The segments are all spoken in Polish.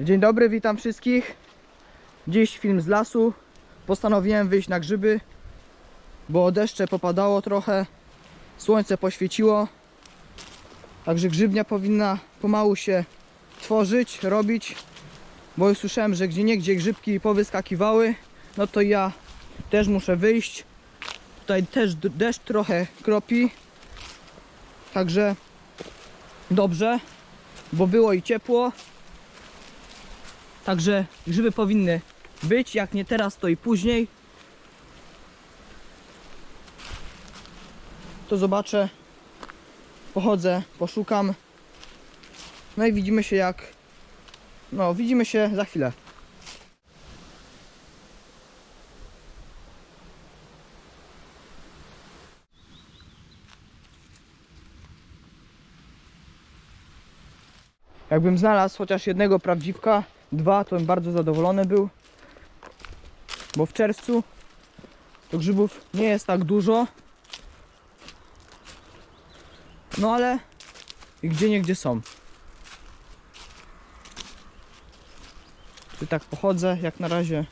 Dzień dobry, witam wszystkich. Dziś film z lasu. Postanowiłem wyjść na grzyby, bo deszcze popadało trochę, słońce poświeciło. Także grzybnia powinna pomału się tworzyć, robić, bo już słyszałem, że gdzie niegdzie grzybki powyskakiwały, no to ja też muszę wyjść. Tutaj też deszcz trochę kropi, także dobrze, bo było i ciepło. Także grzyby powinny być, jak nie teraz, to i później. To zobaczę, pochodzę, poszukam. No i widzimy się jak... No, widzimy się za chwilę. Jakbym znalazł chociaż jednego prawdziwka, dwa, to bym bardzo zadowolony był. Bo w czerwcu to grzybów nie jest tak dużo. No ale gdzie nie gdzie są. Tu tak pochodzę, jak na razie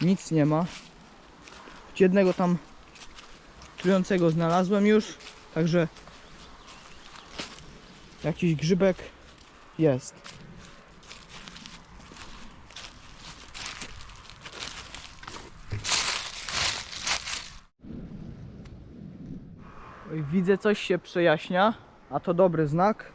nic nie ma. Jednego tam trującego znalazłem już, także jakiś grzybek jest. Widzę coś się przejaśnia, a to dobry znak.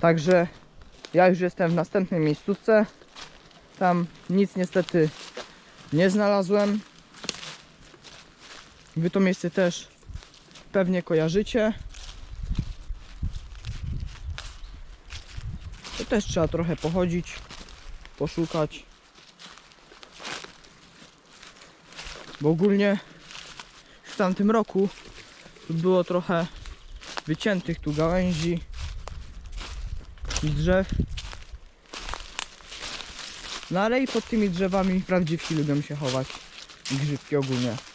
Także ja już jestem w następnej miejscówce. Tam nic niestety nie znalazłem. Wy to miejsce też pewnie kojarzycie. To też trzeba trochę pochodzić, poszukać. Bo ogólnie w tamtym roku było trochę wyciętych tu gałęzi i drzew. No ale i pod tymi drzewami prawdziwsi lubią się chować. I grzybki ogólnie.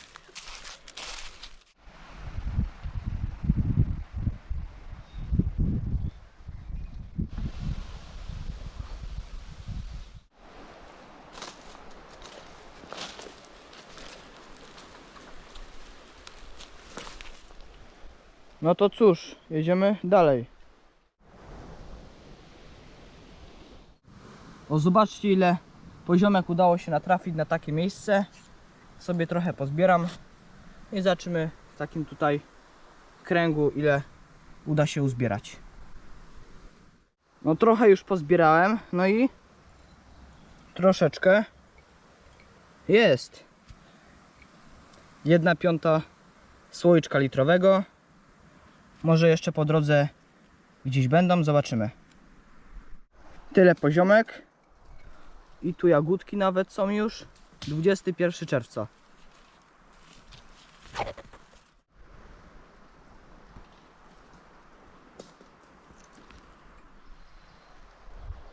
No to cóż, jedziemy dalej. O, zobaczcie ile poziomek udało się natrafić na takie miejsce. Sobie trochę pozbieram i zobaczymy w takim tutaj kręgu ile uda się uzbierać. No trochę już pozbierałem, no i troszeczkę jest. Jedna piąta słoiczka litrowego. Może jeszcze po drodze gdzieś będą, zobaczymy. Tyle poziomek. I tu jagódki nawet są już. 21 czerwca.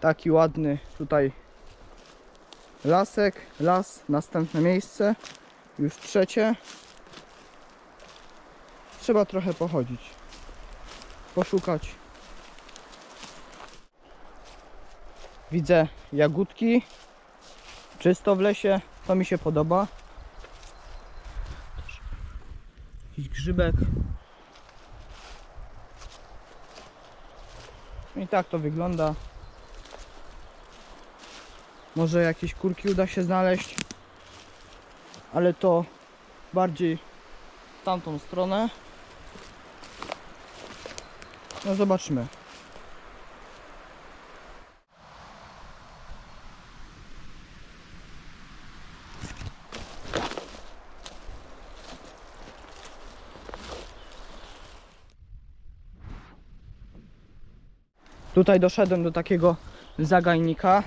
Taki ładny tutaj lasek, las, następne miejsce, już trzecie. Trzeba trochę pochodzić, poszukać. Widzę jagódki, czysto w lesie, to mi się podoba. Jakiś grzybek. I tak to wygląda. Może jakieś kurki uda się znaleźć, ale to bardziej w tamtą stronę. No zobaczymy. Tutaj doszedłem do takiego zagajnika.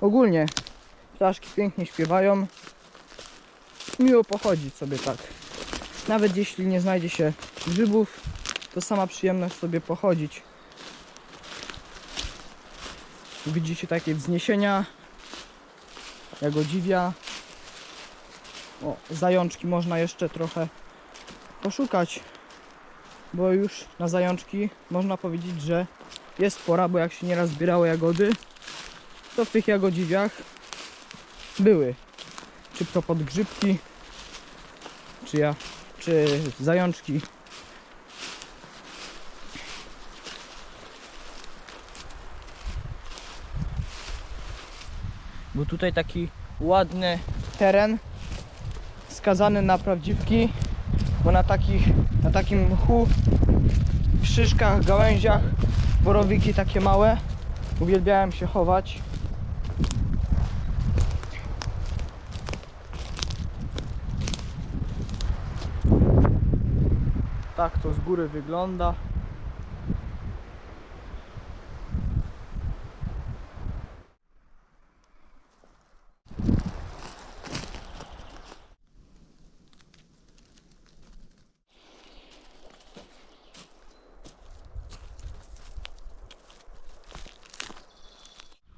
Ogólnie ptaszki pięknie śpiewają. Miło pochodzić sobie tak. Nawet jeśli nie znajdzie się grzybów, to sama przyjemność sobie pochodzić. Widzicie takie wzniesienia. Jagodziwia. O, zajączki można jeszcze trochę poszukać. Bo już na zajączki można powiedzieć, że jest pora, bo jak się nieraz zbierało jagody, to w tych jagodziwiach były. Czy to podgrzybki, czy ja, czy zajączki. Był tutaj taki ładny teren skazany na prawdziwki, bo na takich, na takim mchu, w szyszkach, gałęziach, borowiki takie małe, uwielbiałem się chować. Tak to z góry wygląda.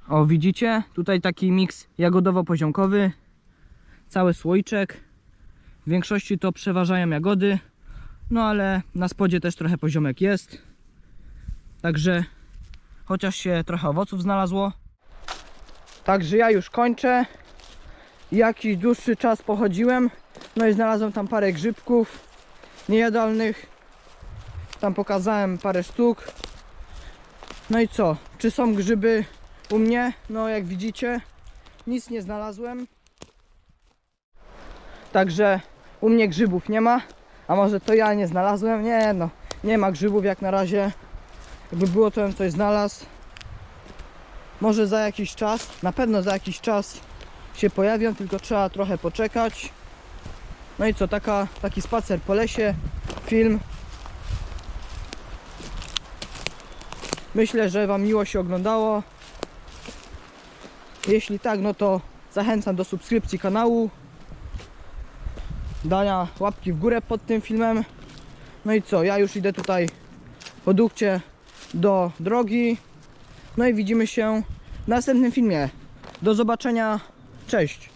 O, widzicie? Tutaj taki miks jagodowo-poziomkowy. Cały słoiczek. W większości to przeważają jagody. No ale na spodzie też trochę poziomek jest. Także chociaż się trochę owoców znalazło. Także ja już kończę. Jakiś dłuższy czas pochodziłem. No i znalazłem tam parę grzybków niejadalnych. Tam pokazałem parę sztuk. No i co? Czy są grzyby u mnie? No jak widzicie, nic nie znalazłem. Także u mnie grzybów nie ma. A może to ja nie znalazłem? Nie no, nie ma grzybów jak na razie. Jakby było to bym coś znalazł. Może za jakiś czas, na pewno za jakiś czas się pojawią, tylko trzeba trochę poczekać. No i co, taka, taki spacer po lesie, film. Myślę, że Wam miło się oglądało. Jeśli tak, no to zachęcam do subskrypcji kanału dania łapki w górę pod tym filmem. No i co, ja już idę tutaj po dukcie do drogi. No i widzimy się w następnym filmie. Do zobaczenia, cześć!